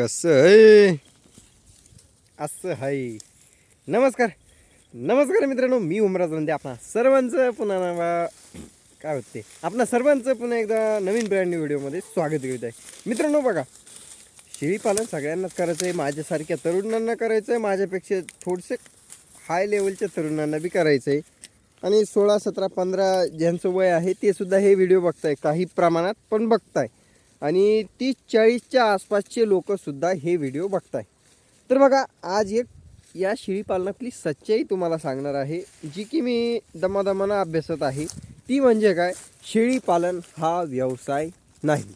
कसं आहे? असं आहे नमस्कार. नमस्कार मित्रांनो मी उमराज रंदे आपणा सर्वांचं पुन्हा नावा. काय होते आपणा सर्वांचं पुन्हा एकदा नवीन ब्रँड न्यू व्हिडिओमध्ये स्वागत करीत आहे. मित्रांनो बघा. शेळीपालन सगळ्यांनाच करायचं आहे. माझ्यासारख्या तरुणांना करायचं आहे. माझ्यापेक्षा थोडेसे हाय लेवलच्या तरुणांना बी करायचं आहे. आणि सोळा सतरा पंधरा ज्यांचं वय आहे ते सुद्धा हे व्हिडिओ बघताय. काही प्रमाणात पण बघताय. आणि तीस चाळीसच्या आसपासचे लोकसुद्धा हे व्हिडिओ बघताय. तर बघा आज एक या शेळीपालनातली सच्चाई तुम्हाला सांगणार आहे जी की मी दमादमानं अभ्यासत आहे. ती म्हणजे काय? शेळीपालन हा व्यवसाय नाही.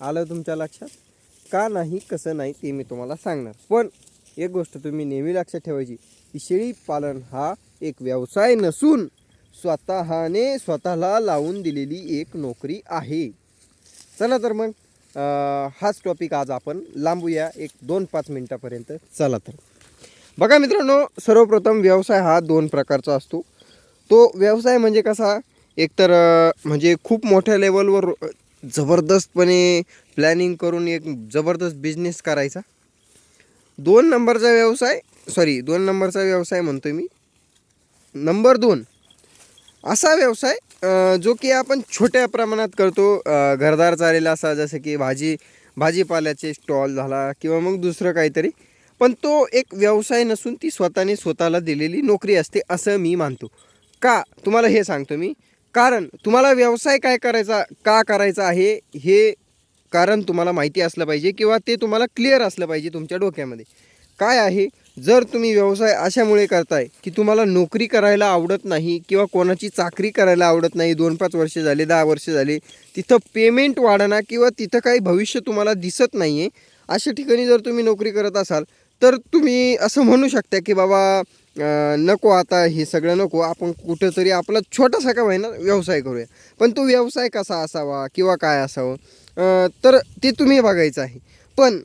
आलं तुमच्या लक्षात? का नाही कसं नाही ते मी तुम्हाला सांगणार. पण एक गोष्ट तुम्ही नेहमी लक्षात ठेवायची की शेळीपालन हा एक व्यवसाय नसून स्वतःने स्वतःला लावून दिलेली एक नोकरी आहे. चला तर मग हाच टॉपिक आज आपण लांबूया एक दोन पाच मिनटापर्यंत. चला तर. बघा मित्रांनो सर्वप्रथम व्यवसाय हा दोन प्रकारचा असतो. तो व्यवसाय म्हणजे कसा? एकतर म्हणजे खूप मोठ्या लेवलवर जबरदस्तपणे प्लॅनिंग करून एक जबरदस्त बिझनेस करायचा. दोन नंबरचा व्यवसाय सॉरी दोन नंबरचा व्यवसाय म्हणतो मी. नंबर दोन असा व्यवसाय जो की आपण छोट्या प्रमाणात करतो. घरदार चालेला असा जसं की भाजी भाजीपाल्याचे स्टॉल झाला किंवा मग दुसरं काहीतरी. पण तो एक व्यवसाय नसून ती स्वतःने स्वतःला दिलेली नोकरी असते असं मी मानतो. का? तुम्हाला हे सांगतो मी. कारण तुम्हाला व्यवसाय काय करायचा का करायचा आहे हे कारण तुम्हाला माहिती असलं पाहिजे किंवा ते तुम्हाला क्लिअर असलं पाहिजे तुमच्या डोक्यामध्ये. काय आहे? जर तुम्ही व्यवसाय अशामुळे करताय की तुम्हाला नोकरी करायला आवडत नाही किंवा कोणाची चाकरी करायला आवडत नाही दोन पाच वर्ष झाले दहा वर्ष झाले तिथं पेमेंट वाढणा किंवा तिथं काही भविष्य तुम्हाला दिसत नाही आहे अशा ठिकाणी जर तुम्ही नोकरी करत असाल तर तुम्ही असं म्हणू शकता की बाबा नको आता हे सगळं नको आपण कुठंतरी आपला छोटासा का होईना व्यवसाय करूया. पण तो व्यवसाय कसा असावा किंवा काय असावं तर ते तुम्ही बघायचं आहे. पण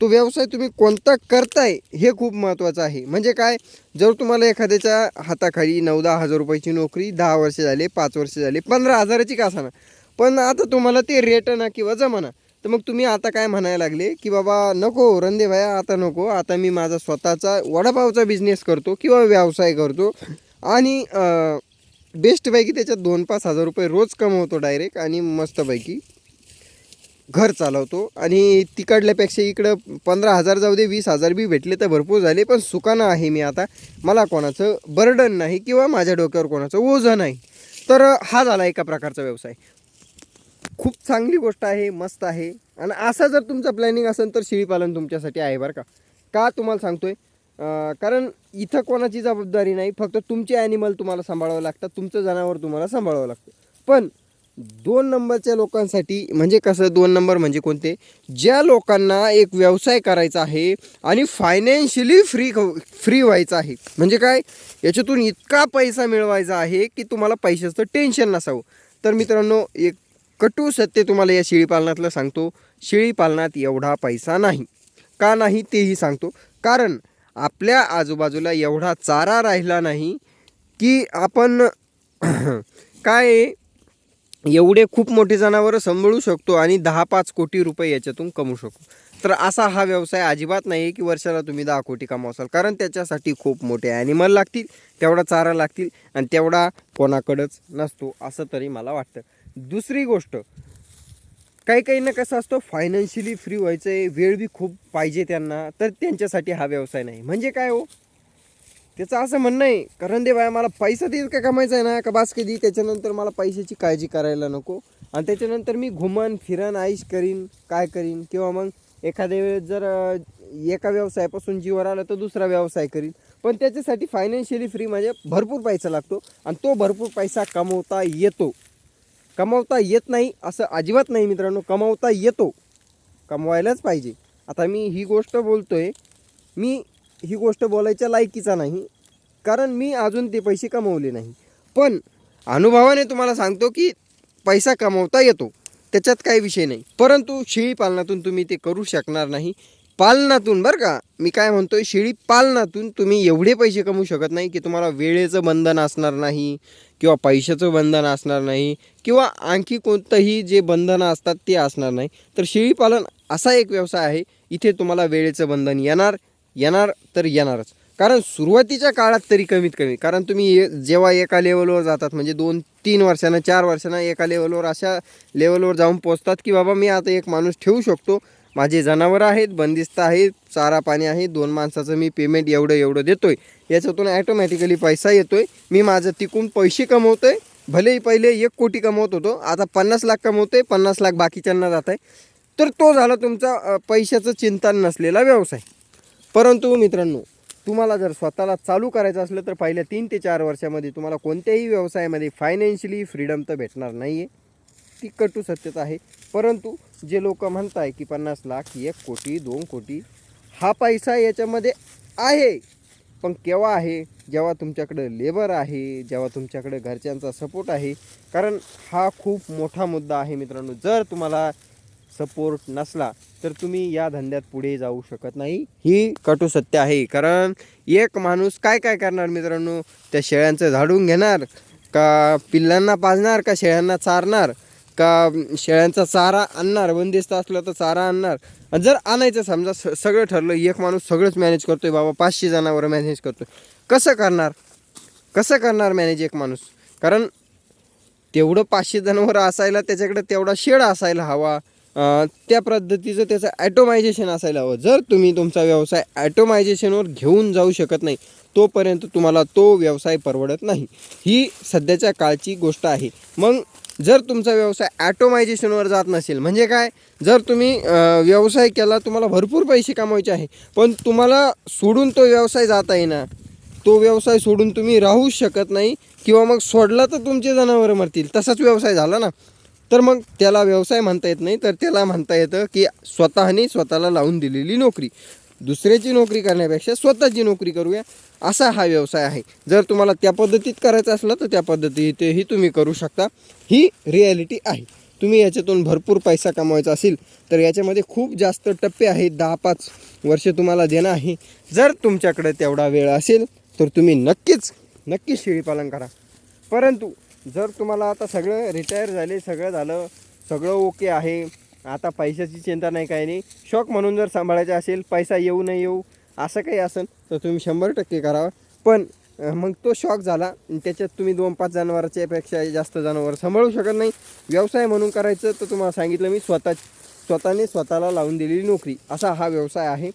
तो व्यवसाय तुम्ही कोणता करताय हे खूप महत्त्वाचं आहे. म्हणजे काय? जर तुम्हाला एखाद्याच्या हाताखाली नऊ दहा हजार रुपयाची नोकरी दहा वर्ष झाले पाच वर्ष झाले पंधरा हजाराची का ना पण आता तुम्हाला ते रेट ना किंवा जमाना. तर मग तुम्ही आता काय म्हणायला लागले? की बाबा नको रंदे भाया आता नको. आता मी माझा स्वतःचा वडापावचा बिझनेस करतो किंवा व्यवसाय करतो. आणि बेस्टपैकी त्याच्यात दोन पाच हजार रुपये रोज कमवतो डायरेक्ट आणि मस्तपैकी. घर चालवतो आणि तिकडल्यापेक्षा इकडं पंधरा हजार जाऊ दे वीस हजार बी भेटले तर भरपूर झाले पण सुकानं आहे मी आता. मला कोणाचं बर्डन नाही किंवा माझ्या डोक्यावर कोणाचं ओझं नाही. तर हा झाला एका प्रकारचा व्यवसाय. खूप चांगली गोष्ट आहे मस्त आहे. आणि असा जर तुमचा प्लॅनिंग असेल तर शेळीपालन तुमच्यासाठी आहे बरं का. का तुम्हाला सांगतोय? कारण इथं कोणाची जबाबदारी नाही फक्त तुमचे ॲनिमल तुम्हाला सांभाळावं लागतात तुमचं जनावर तुम्हाला सांभाळावं लागतं. पण दोन नंबरच्या लोकांसाठी म्हणजे कसं दोन नंबर म्हणजे कोणते? ज्या लोकांना एक व्यवसाय करायचा आहे आणि फायनान्शियली फ्री फ्री व्हायचं आहे. म्हणजे काय? याच्यातून इतका पैसा मिळवायचा आहे की तुम्हाला पैशाचं टेन्शन नसावं. तर मित्रांनो एक कटू सत्य तुम्हाला या शेळीपालनातलं सांगतो. शेळीपालनात एवढा पैसा नाही. का नाही तेही सांगतो. कारण आपल्या आजूबाजूला एवढा चारा राहिला नाही की आपण काय आहे, एवढे खूप मोठे जनावरं सांभाळू शकतो आणि दहा पाच कोटी रुपये याच्यातून कमवू शकतो. तर असा हा व्यवसाय अजिबात नाही आहे की वर्षाला तुम्ही दहा कोटी कमावसाल. कारण त्याच्यासाठी खूप मोठे ॲनिमल लागतील तेवढा चारा लागतील आणि तेवढा कोणाकडंच नसतो असं तरी मला वाटतं. दुसरी गोष्ट काही काहींना कसं असतं फायनान्शियली फ्री व्हायचं आहे वेळ बी खूप पाहिजे त्यांना तर त्यांच्यासाठी हा व्यवसाय नाही. म्हणजे काय हो? त्याचं असं म्हणणं आहे कारण दे बाया मला पैसा दे का कमायचा आहे ना का बास्के दे त्याच्यानंतर मला पैशाची काळजी करायला नको. आणि त्याच्यानंतर मी घुमन फिरन आईश करीन काय करीन? किंवा मग एखाद्या वेळेस जर एका व्यवसायापासून जीवर आलं तर दुसरा व्यवसाय करीन. पण त्याच्यासाठी फायनान्शियली फ्री म्हणजे भरपूर पैसा लागतो आणि तो भरपूर पैसा कमवता येतो. कमवता येत नाही असं अजिबात नाही मित्रांनो कमवता येतो. कमवायलाच पाहिजे. आता मी ही गोष्ट बोलतो आहे मी ही गोष्ट बोलायच्या लायकीचा नाही. कारण मी अजून ते पैसे कमवले नाही. पण अनुभवाने तुम्हाला सांगतो की पैसा कमवता येतो. त्याच्यात काही विषय नाही. परंतु शेळी पालनातून तुम्ही ते करू शकणार नाही. पालनातून बरं का मी काय म्हणतोय शेळी पालनातून तुम्ही एवढे पैसे कमवू शकत नाही की तुम्हाला वेळेचं बंधन असणार नाही किंवा पैशाचं बंधन असणार नाही किंवा आणखी कोणतंही जे बंधनं असतात ते असणार नाही. तर शेळीपालन असा एक व्यवसाय आहे इथे तुम्हाला वेळेचं बंधन येणार. येणार तर येणारच. कारण सुरुवातीच्या काळात तरी कमीत कमी. कारण तुम्ही ये- जेव्हा एका लेवलवर जातात म्हणजे दोन तीन वर्षानं चार वर्षांना एका लेवलवर अशा लेवलवर जाऊन पोचतात की बाबा मी आता एक माणूस ठेवू शकतो. माझे जनावरं आहेत बंदिस्त आहेत चारा पाणी आहे दोन माणसाचं मी पेमेंट एवढं एवढं देतोय. याच्यातून ॲटोमॅटिकली पैसा येतोय. मी माझं तिकून पैसे कमवतोय. भलेही पहिले एक कोटी कमवत होतो. आता पन्नास लाख कमवतोय पन्नास लाख बाकीच्यांना जात आहे तर तो झाला तुमचा पैशाचं चिंता नसलेला व्यवसाय. परंतु मित्रांनो तुम्हाला जर स्वतःला चालू करायचं असलं तर पहिल्या तीन ते चार वर्षामध्ये तुम्हाला कोणत्याही व्यवसायामध्ये फायनान्शियली फ्रीडम तर भेटणार नाही आहे ती कटू सत्यता आहे. परंतु जे लोक म्हणत आहे की पन्नास लाख एक कोटी दोन कोटी हा पैसा याच्यामध्ये आहे. पण केव्हा आहे? जेव्हा तुमच्याकडं लेबर आहे जेव्हा तुमच्याकडे घरच्यांचा सपोर्ट आहे. कारण हा खूप मोठा मुद्दा आहे मित्रांनो. जर तुम्हाला सपोर्ट नसला तर तुम्ही या धंद्यात पुढे जाऊ शकत नाही. ही कटू सत्य आहे. कारण एक माणूस काय काय करणार मित्रांनो? त्या शेळ्यांचं झाडून घेणार का पिल्लांना पाजणार का शेळ्यांना चारणार का शेळ्यांचा चारा आणणार बंदिस्त असलं तर चारा आणणार. जर आणायचं समजा स सगळं ठरलं एक माणूस सगळंच मॅनेज करतोय बाबा पाचशे जणांवर मॅनेज करतोय. कसं करणार? कसं करणार मॅनेज एक माणूस? कारण तेवढं पाचशे जनावरं असायला त्याच्याकडे तेवढा शेड असायला हवा. त्या पद्धतीचं त्याचं ॲटोमायझेशन असायला हवं. जर तुम्ही तुमचा व्यवसाय ॲटोमायझेशनवर घेऊन जाऊ शकत नाही तोपर्यंत तुम्हाला तो व्यवसाय परवडत नाही. ही सध्याच्या काळची गोष्ट आहे. मग जर तुमचा व्यवसाय ॲटोमायझेशनवर जात नसेल म्हणजे काय? जर तुम्ही व्यवसाय केला तुम्हाला भरपूर पैसे कमवायचे आहे पण तुम्हाला सोडून तो व्यवसाय जाता येईना तो व्यवसाय सोडून तुम्ही राहूच शकत नाही किंवा मग सोडला तर तुमचे जनावरं मरतील. तसाच व्यवसाय झाला ना तर मग त्याला व्यवसाय म्हणता येत नाही तर त्याला म्हणता येतं की स्वतःने स्वतःला लावून दिलेली नोकरी. दुसऱ्याची नोकरी करण्यापेक्षा स्वतःची नोकरी करूया असा हा व्यवसाय आहे. जर तुम्हाला त्या पद्धतीत करायचं असलं तर त्या पद्धतीतही तुम्ही करू शकता. ही रिॲलिटी आहे. तुम्ही याच्यातून भरपूर पैसा कमवायचा असेल तर याच्यामध्ये खूप जास्त टप्पे आहेत. दहा पाच वर्ष तुम्हाला देणं आहे. जर तुमच्याकडे तेवढा वेळ असेल तर तुम्ही नक्कीच नक्कीच शेळीपालन करा. परंतु जर तुम्हाला आता सगळं रिटायर झाले सगळं झालं सगळं ओके आहे आता पैशाची चिंता नाही काही नाही. शॉक म्हणून जर सांभाळायचं असेल पैसा येऊ नाही येऊ असं काही असेल तर तुम्ही शंभर टक्के करावा पण मग तो शॉक झाला त्याच्यात तुम्ही दोन पाच जनावराच्यापेक्षा जास्त जनावर सांभाळू शकत नाही. व्यवसाय म्हणून करायचं तर तुम्हाला सांगितलं मी स्वतः स्वतःने स्वतःला लावून दिलेली नोकरी. असा हा व्यवसाय आहे.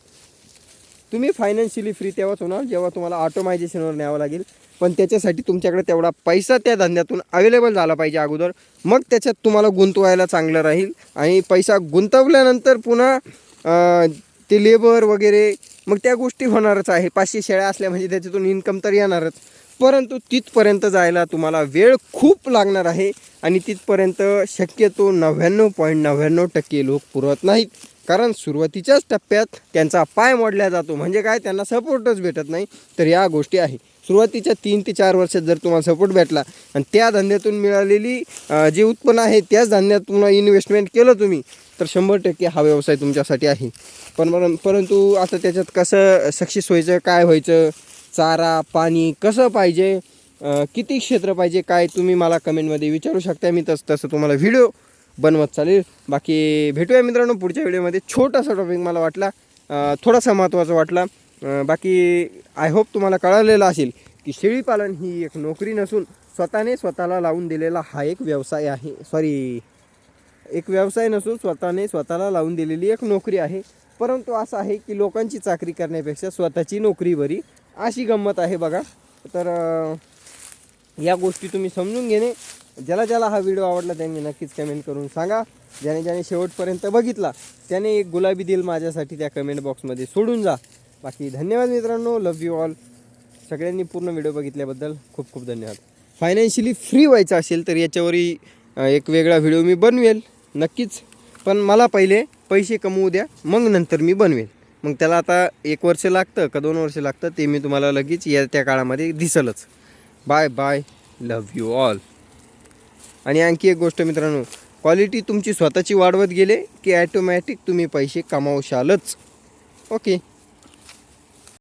तुम्ही फायनान्शियली फ्री तेव्हाच होणार जेव्हा तुम्हाला ऑटोमायझेशनवर न्यावं लागेल. पण त्याच्यासाठी तुमच्याकडे तेवढा पैसा त्या धंद्यातून अवेलेबल झाला पाहिजे अगोदर. मग त्याच्यात तुम्हाला गुंतवायला चांगलं राहील. आणि पैसा गुंतवल्यानंतर पुन्हा ते लेबर वगैरे मग त्या गोष्टी होणारच आहे. पाचशे शेळ्या असल्या म्हणजे त्याच्यातून इन्कम तर येणारच. परंतु तिथपर्यंत जायला तुम्हाला वेळ खूप लागणार आहे. आणि तिथपर्यंत शक्यतो नव्याण्णव पॉईंट नव्याण्णव टक्के लोक पुरवत नाहीत. कारण सुरुवातीच्याच टप्प्यात त्यांचा पाय मोडला जातो. म्हणजे काय? त्यांना सपोर्टच भेटत नाही. तर या गोष्टी आहे. सुरुवातीच्या तीन ते चार वर्षात जर तुम्हाला सपोर्ट भेटला आणि त्या धंद्यातून मिळालेली जे उत्पन्न आहे त्याच धंद्यात तुम्हाला इन्व्हेस्टमेंट केलं तुम्ही तर शंभर टक्के हा व्यवसाय तुमच्यासाठी आहे. पण पर- परंतु आता त्याच्यात कसं सक्सेस व्हायचं काय व्हायचं? चारा पाणी कसं पाहिजे? किती क्षेत्र पाहिजे? काय तुम्ही मला कमेंटमध्ये विचारू शकता. मी तसं तसं तुम्हाला व्हिडिओ बनवत चालेल. बाकी भेटूया मित्रांनो पुढच्या व्हिडिओमध्ये छोटासा टॉपिक मला वाटला थोडासा महत्त्वाचा वाटला. बाकी आय होप तुम्हाला कळालेलं असेल की शेळीपालन ही एक नोकरी नसून स्वतःने स्वतःला लावून दिलेला हा एक व्यवसाय आहे. सॉरी एक व्यवसाय नसून स्वतःने स्वतःला लावून दिलेली एक नोकरी आहे. परंतु असं आहे की लोकांची चाकरी करण्यापेक्षा स्वतःची नोकरी बरी अशी गंमत आहे बघा. तर या गोष्टी तुम्ही समजून घेणे. ज्याला ज्याला हा व्हिडिओ आवडला त्यांनी नक्कीच कमेंट करून सांगा. ज्याने ज्याने शेवटपर्यंत बघितला त्याने एक गुलाबी दिल माझ्यासाठी त्या कमेंट बॉक्समध्ये सोडून जा. बाकी धन्यवाद मित्रांनो. लव यू ऑल सगळ्यांनी पूर्ण व्हिडिओ बघितल्याबद्दल खूप खूप धन्यवाद. फायनान्शियली फ्री व्हायचं असेल तर याच्यावरही एक वेगळा व्हिडिओ मी बनवेल. नक्कीच. पण मला पहिले पैसे कमवू द्या मग नंतर मी बनवेल. मग त्याला आता एक वर्ष लागतं का दोन वर्ष लागतं ते मी तुम्हाला लगेच या त्या काळामध्ये दिसलच. Bye bye love you all आणि आणखी एक गोष्ट मित्रांनो. क्वालिटी तुमची स्वतःची वाढवत गेले की ॲटोमॅटिक तुम्ही पैसे कमावशालच. ओके